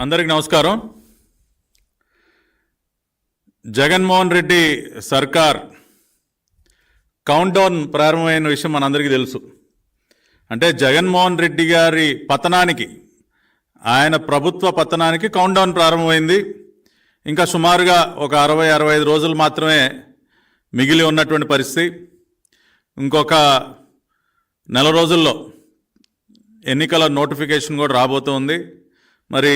అందరికి నమస్కారం. జగన్మోహన్ రెడ్డి సర్కార్ కౌంట్ డౌన్ ప్రారంభమైన విషయం మనందరికీ తెలుసు. అంటే జగన్మోహన్ రెడ్డి గారి పతనానికి ఆయన ప్రభుత్వ పతనానికి కౌంట్ డౌన్ ప్రారంభమైంది. ఇంకా సుమారుగా ఒక అరవై అరవై ఐదు రోజులు మాత్రమే మిగిలి ఉన్నటువంటి పరిస్థితి. ఇంకొక నెల రోజుల్లో ఎన్నికల నోటిఫికేషన్ కూడా రాబోతుంది. మరి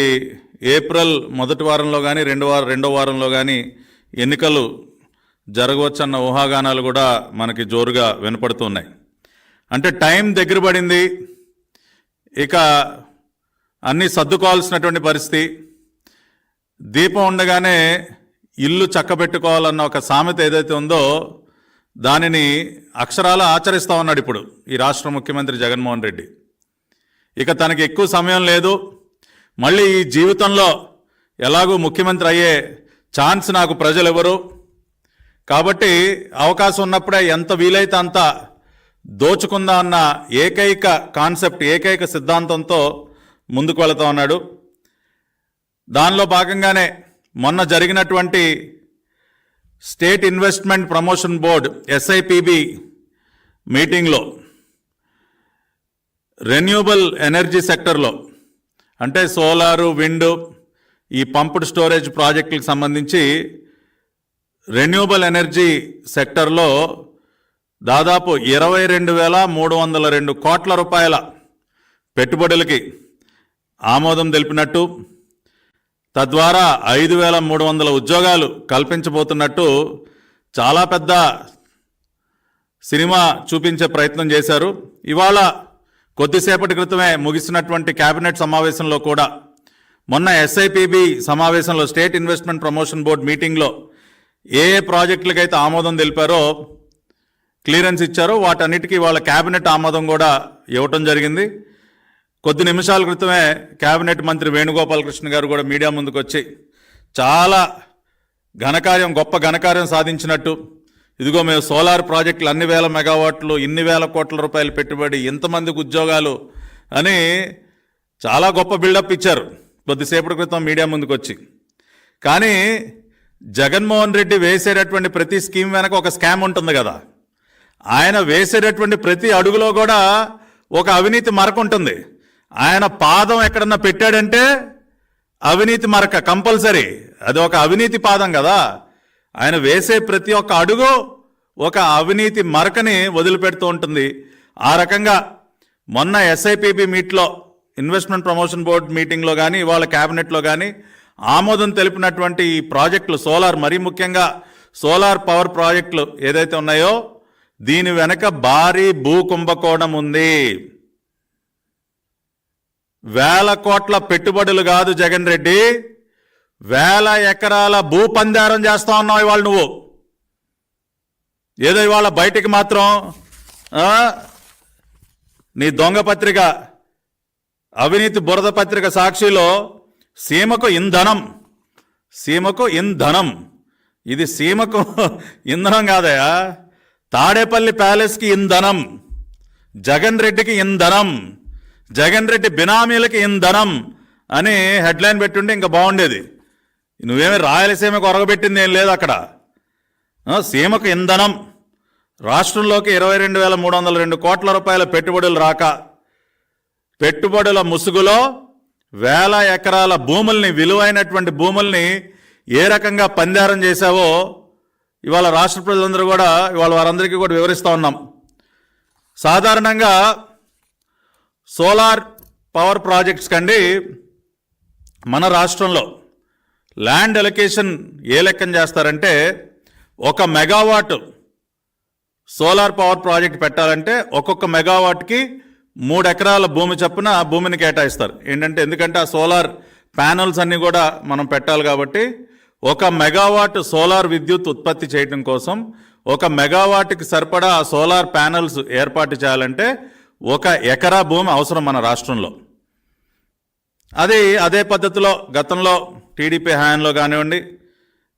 ఏప్రిల్ మొదటి వారంలో కానీ రెండు వారం రెండో వారంలో కానీ ఎన్నికలు జరగవచ్చన్న ఊహాగానాలు కూడా మనకి జోరుగా వినపడుతున్నాయి. అంటే టైం దగ్గర పడింది. ఇక అన్నీ సర్దుకోవాల్సినటువంటి పరిస్థితి. దీపం ఉండగానే ఇల్లు చక్కబెట్టుకోవాలన్న ఒక సామెత ఏదైతే ఉందో దానిని అక్షరాల ఆచరిస్తా ఉన్నాడు ఇప్పుడు ఈ రాష్ట్ర ముఖ్యమంత్రి జగన్మోహన్ రెడ్డి. ఇక తనకి ఎక్కువ సమయం లేదు. మళ్ళీ ఈ జీవితంలో ఎలాగూ ముఖ్యమంత్రి అయ్యే ఛాన్స్ నాకు ప్రజలు ఎవరు కాబట్టి అవకాశం ఉన్నప్పుడే ఎంత వీలైతే అంత దోచుకుందా అన్న ఏకైక కాన్సెప్ట్ ఏకైక సిద్ధాంతంతో ముందుకు వెళుతూ ఉన్నాడు. దానిలో భాగంగానే మొన్న జరిగినటువంటి state investment promotion board SIPB మీటింగ్లో రెన్యూబుల్ ఎనర్జీ సెక్టర్లో అంటే సోలారు విండ్ ఈ పంప్డ్ స్టోరేజ్ ప్రాజెక్టులకు సంబంధించి రెన్యూబుల్ ఎనర్జీ సెక్టర్లో దాదాపు ఇరవై రెండు వేల మూడు వందల రెండు కోట్ల రూపాయల పెట్టుబడులకి ఆమోదం తెలిపినట్టు తద్వారా ఐదు వేల మూడు వందల ఉద్యోగాలు కల్పించబోతున్నట్టు చాలా పెద్ద సినిమా చూపించే ప్రయత్నం చేశారు. ఇవాళ కొద్దిసేపటి క్రితమే ముగిసినటువంటి కేబినెట్ సమావేశంలో కూడా మొన్న ఎస్ఐపిబి సమావేశంలో స్టేట్ ఇన్వెస్ట్మెంట్ ప్రమోషన్ బోర్డు మీటింగ్లో ఏ ఏ ప్రాజెక్టులకైతే ఆమోదం తెలిపారో క్లియరెన్స్ ఇచ్చారో వాటన్నిటికీ వాళ్ళ కేబినెట్ ఆమోదం కూడా ఇవ్వటం జరిగింది. కొద్ది నిమిషాల క్రితమే కేబినెట్ మంత్రి వేణుగోపాలకృష్ణ గారు కూడా మీడియా ముందుకు వచ్చి చాలా ఘనకార్యం గొప్ప ఘనకార్యం సాధించినట్టు ఇదిగో మేము సోలార్ ప్రాజెక్టులు అన్ని వేల మెగావాట్లు ఇన్ని వేల కోట్ల రూపాయలు పెట్టుబడి ఇంతమందికి ఉద్యోగాలు అని చాలా గొప్ప బిల్డప్ ఇచ్చారు కొద్దిసేపటి క్రితం మీడియా ముందుకు వచ్చి కానీ జగన్మోహన్ రెడ్డి వేసేటటువంటి ప్రతి స్కీమ్ వెనక ఒక స్కామ్ ఉంటుంది కదా. ఆయన వేసేటటువంటి ప్రతి అడుగులో కూడా ఒక అవినీతి మరక ఉంటుంది. ఆయన పాదం ఎక్కడన్నా పెట్టాడంటే అవినీతి మరక కంపల్సరీ. అది ఒక అవినీతి పాదం కదా. ఆయన వేసే ప్రతి ఒక్క అడుగు ఒక అవినీతి మరకని వదిలిపెడుతూ ఉంటుంది. ఆ రకంగా మొన్న ఎస్ఐపిబి మీట్లో ఇన్వెస్ట్మెంట్ ప్రమోషన్ బోర్డు మీటింగ్లో కానీ ఇవాళ క్యాబినెట్లో కానీ ఆమోదం తెలిపినటువంటి ఈ ప్రాజెక్టులు సోలార్ మరీ ముఖ్యంగా సోలార్ పవర్ ప్రాజెక్టులు ఏదైతే ఉన్నాయో దీని వెనక భారీ భూ కుంభకోణం ఉంది. వేల కోట్ల పెట్టుబడులు కాదు జగన్ రెడ్డి. వేల ఎకరాల భూ పందారం చేస్తా ఉన్నావు ఇవాళ నువ్వు. ఏదో ఇవాళ బయటికి మాత్రం నీ దొంగ పత్రిక అవినీతి బురద పత్రిక సాక్షిలో సీమకు ఇంధనం సీమకు ఇంధనం. ఇది సీమకు ఇంధనం కాదయా తాడేపల్లి ప్యాలెస్కి ఇంధనం జగన్ రెడ్డికి ఇంధనం జగన్ రెడ్డి బినామీలకి ఇంధనం అని హెడ్లైన్ పెట్టుంటే ఇంకా బాగుండేది. నువ్వేమి రాయలసీమకు ఒరగబెట్టింది ఏం లేదు అక్కడ. సీమకు ఇంధనం. రాష్ట్రంలోకి ఇరవై రెండు వేల మూడు వందల రెండు కోట్ల రూపాయల పెట్టుబడులు రాక పెట్టుబడుల ముసుగులో వేల ఎకరాల భూముల్ని విలువైనటువంటి భూముల్ని ఏ రకంగా పందారం చేశావో ఇవాళ రాష్ట్ర ప్రజలందరూ కూడా ఇవాళ వారందరికీ కూడా వివరిస్తూ ఉన్నాం. సాధారణంగా సోలార్ పవర్ ప్రాజెక్ట్స్ కండి మన రాష్ట్రంలో. ల్యాండ్ ఎలకేషన్ ఏ లెక్కన చేస్తారంటే ఒక మెగావాట్ సోలార్ పవర్ ప్రాజెక్ట్ పెట్టాలంటే ఒక్కొక్క మెగావాట్కి మూడు ఎకరాల భూమి చొప్పున భూమిని కేటాయిస్తారు. ఏంటంటే ఎందుకంటే ఆ సోలార్ ప్యానల్స్ అన్నీ కూడా మనం పెట్టాలి కాబట్టి ఒక మెగావాట్ సోలార్ విద్యుత్ ఉత్పత్తి చేయడం కోసం ఒక మెగావాట్కి సరిపడా ఆ సోలార్ ప్యానల్స్ ఏర్పాటు చేయాలంటే ఒక ఎకరా భూమి అవసరం మన రాష్ట్రంలో. అది అదే పద్ధతిలో గతంలో టీడీపీ హయాంలో కానివ్వండి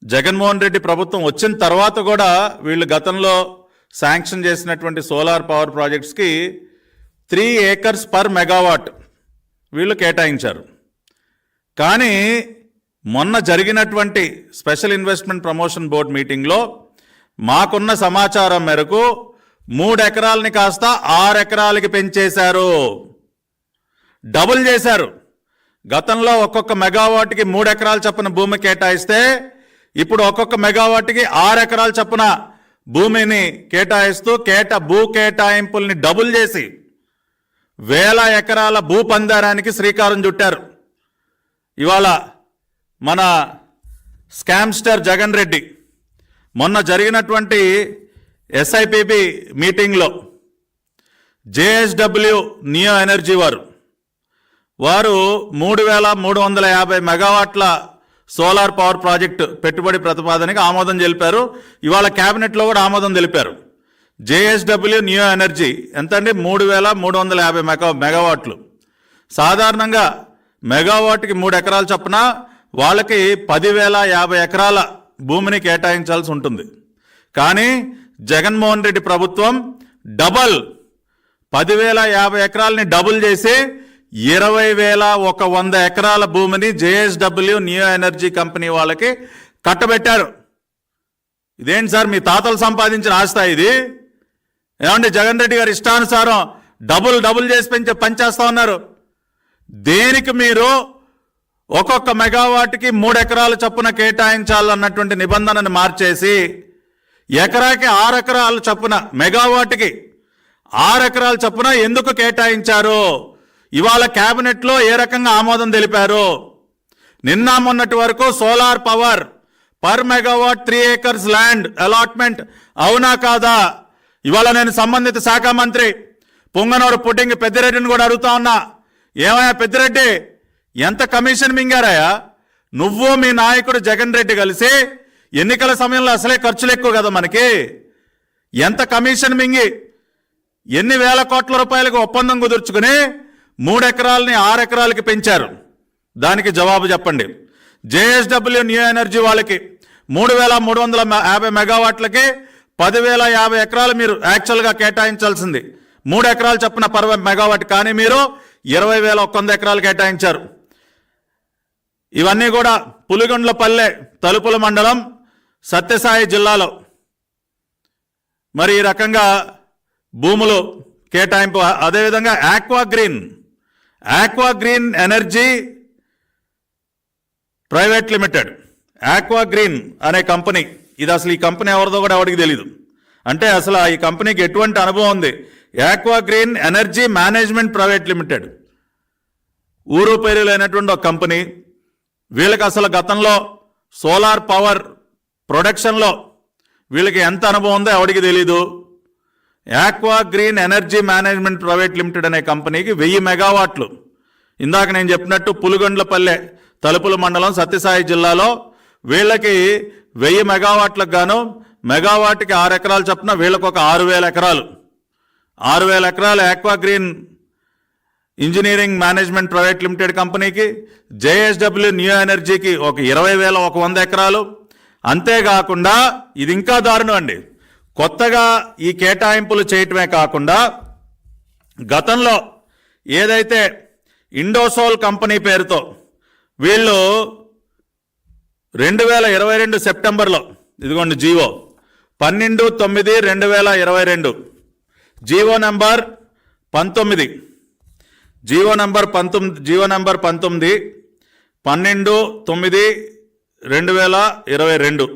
జగన్మోహన్ రెడ్డి ప్రభుత్వం వచ్చిన తర్వాత కూడా వీళ్ళు గతంలో శాంక్షన్ చేసినటువంటి సోలార్ పవర్ ప్రాజెక్ట్స్కి త్రీ ఏకర్స్ పర్ మెగావాట్ వీళ్ళు కేటాయించారు. కానీ మొన్న జరిగినటువంటి స్పెషల్ ఇన్వెస్ట్మెంట్ ప్రమోషన్ బోర్డు మీటింగ్లో మాకున్న సమాచారం మేరకు మూడు ఎకరాలని కాస్త ఆరు ఎకరాలకి పెంచేశారు. డబుల్ చేశారు. గతంలో ఒక్కొక్క మెగావాట్కి మూడు ఎకరాలు చొప్పున భూమి కేటాయిస్తే ఇప్పుడు ఒక్కొక్క మెగావాట్కి ఆరు ఎకరాలు చొప్పున భూమిని కేటాయిస్తూ కేట భూ కేటాయింపుల్ని డబుల్ చేసి వేల ఎకరాల భూ పందారానికి శ్రీకారం చుట్టారు. ఇవాళ మన స్కామ్స్టర్ జగన్ రెడ్డి మొన్న జరిగినటువంటి ఎస్ఐపిబి మీటింగ్లో జేఎస్డబ్ల్యూ నియో ఎనర్జీ వారు వారు మూడు వేల మూడు వందల యాభై మెగావాట్ల సోలార్ పవర్ ప్రాజెక్టు పెట్టుబడి ప్రతిపాదనకి ఆమోదం తెలిపారు. ఇవాళ క్యాబినెట్లో కూడా ఆమోదం తెలిపారు. జేఎస్డబ్ల్యూ న్యూ ఎనర్జీ ఎంత అండి మూడు వేల మూడు వందల యాభై మెగా మెగావాట్లు. సాధారణంగా మెగావాట్కి మూడు ఎకరాలు చొప్పున వాళ్ళకి పదివేల యాభై ఎకరాల భూమిని కేటాయించాల్సి ఉంటుంది. కానీ జగన్మోహన్ రెడ్డి ప్రభుత్వం డబల్ పదివేల యాభై ఎకరాలని డబుల్ చేసి ఇరవై వేల ఒక వంద ఎకరాల భూమిని జేఎస్డబ్ల్యూ న్యూ ఎనర్జీ కంపెనీ వాళ్ళకి కట్టబెట్టారు. ఇదేంటి సార్ మీ తాతలు సంపాదించిన ఆస్తా ఇది? ఏమండి జగన్ రెడ్డి గారు ఇష్టానుసారం డబుల్ డబుల్ చేసి పెంచే పనిచేస్తా ఉన్నారు. దేనికి మీరు ఒక్కొక్క మెగావాట్కి మూడు ఎకరాల చొప్పున కేటాయించాలన్నటువంటి నిబంధనను మార్చేసి ఎకరాకి ఆరు ఎకరాల చొప్పున మెగావాట్కి ఆరు ఎకరాల చొప్పున ఎందుకు కేటాయించారు? ఇవాళ క్యాబినెట్లో ఏ రకంగా ఆమోదం తెలిపారు? నిన్న మొన్నటి వరకు solar power per megawatt three acres land allotment అవునా కాదా? ఇవాళ నేను సంబంధిత శాఖ మంత్రి పొంగనూరు పుట్టింగి పెద్దిరెడ్డిని కూడా అడుగుతా ఉన్నా. ఏమయ్యా పెద్దిరెడ్డి ఎంత కమిషన్ మింగారాయా నువ్వు మీ నాయకుడు జగన్ రెడ్డి కలిసి ఎన్నికల సమయంలో అసలే ఖర్చులు ఎక్కువ కదా మనకి. ఎంత కమిషన్ మింగి ఎన్ని వేల కోట్ల రూపాయలకు ఒప్పందం కుదుర్చుకుని మూడు ఆరెకరాలకి ఆరు ఎకరాలకి పెంచారు. దానికి జవాబు చెప్పండి. జేఎస్డబ్ల్యూ న్యూ ఎనర్జీ వాళ్ళకి మూడు వేల మూడు వందల యాభై మెగావాట్లకి పదివేల యాభై ఎకరాలు మీరు యాక్చువల్గా కేటాయించాల్సింది. మూడు ఎకరాలు చెప్పిన పర్ మెగావాట్ కానీ మీరు ఇరవై వేల ఒక్క వంద ఎకరాలు కేటాయించారు. ఇవన్నీ కూడా పులిగొండ్లపల్లె తలుపుల మండలం సత్యసాయి జిల్లాలో. మరి ఈ రకంగా భూములు కేటాయింపు అదేవిధంగా aqua green aqua green energy private limited. Aqua green అనే కంపెనీ ఇది అసలు ఈ కంపెనీ ఎవరిదో కూడా ఎవరికి తెలియదు అంటే అసలు ఈ కంపెనీకి ఎటువంటి అనుభవం ఉంది? Aqua green energy management private limited. ఊరు పేరు లేనటువంటి ఒక కంపెనీ. వీళ్ళకి అసలు గతంలో సోలార్ పవర్ ప్రొడక్షన్లో వీళ్ళకి ఎంత అనుభవం ఉందో ఎవరికి తెలీదు. Aqua green energy management private limited అనే కంపెనీకి వెయ్యి మెగావాట్లు. ఇందాక నేను చెప్పినట్టు పులుగండ్లపల్లె తలుపుల మండలం సత్యసాయి జిల్లాలో వీళ్ళకి వెయ్యి మెగావాట్లకు గాను మెగావాట్కి ఆరు ఎకరాలు చొప్పున వీళ్ళకి ఒక ఆరు వేల ఎకరాలు. ఆరు వేల ఎకరాలు aqua green engineering management private limited కంపెనీకి జేఎస్డబ్ల్యూ న్యూ ఎనర్జీకి ఒక ఇరవై వేల ఒక వంద ఎకరాలు. అంతేకాకుండా ఇది ఇంకా దారుణం అండి. కొత్తగా ఈ కేటాయింపులు చేయటమే కాకుండా గతంలో ఏదైతే ఇండోసోల్ కంపెనీ పేరుతో వీళ్ళు రెండు వేల ఇరవై రెండు సెప్టెంబర్లో ఇదిగోండి జీవో పన్నెండు తొమ్మిది రెండు వేల ఇరవై రెండు జీవో నంబర్ పంతొమ్మిది జీవో నంబర్ పంతొమ్మిది జీవో నంబర్ పంతొమ్మిది పన్నెండు తొమ్మిది రెండు వేల ఇరవై రెండు.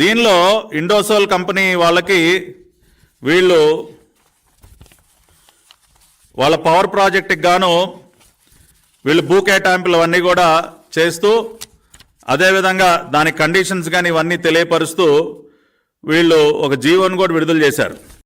దీనిలో ఇండోసోల్ కంపెనీ వాళ్ళకి వీళ్ళు వాళ్ళ పవర్ ప్రాజెక్టుకి గాను వీళ్ళు భూ కేటాయింపులు అవన్నీ కూడా చేస్తూ అదేవిధంగా దాని కండిషన్స్ కానీ ఇవన్నీ తెలియపరుస్తూ వీళ్ళు ఒక జీవోను కూడా విడుదల చేశారు.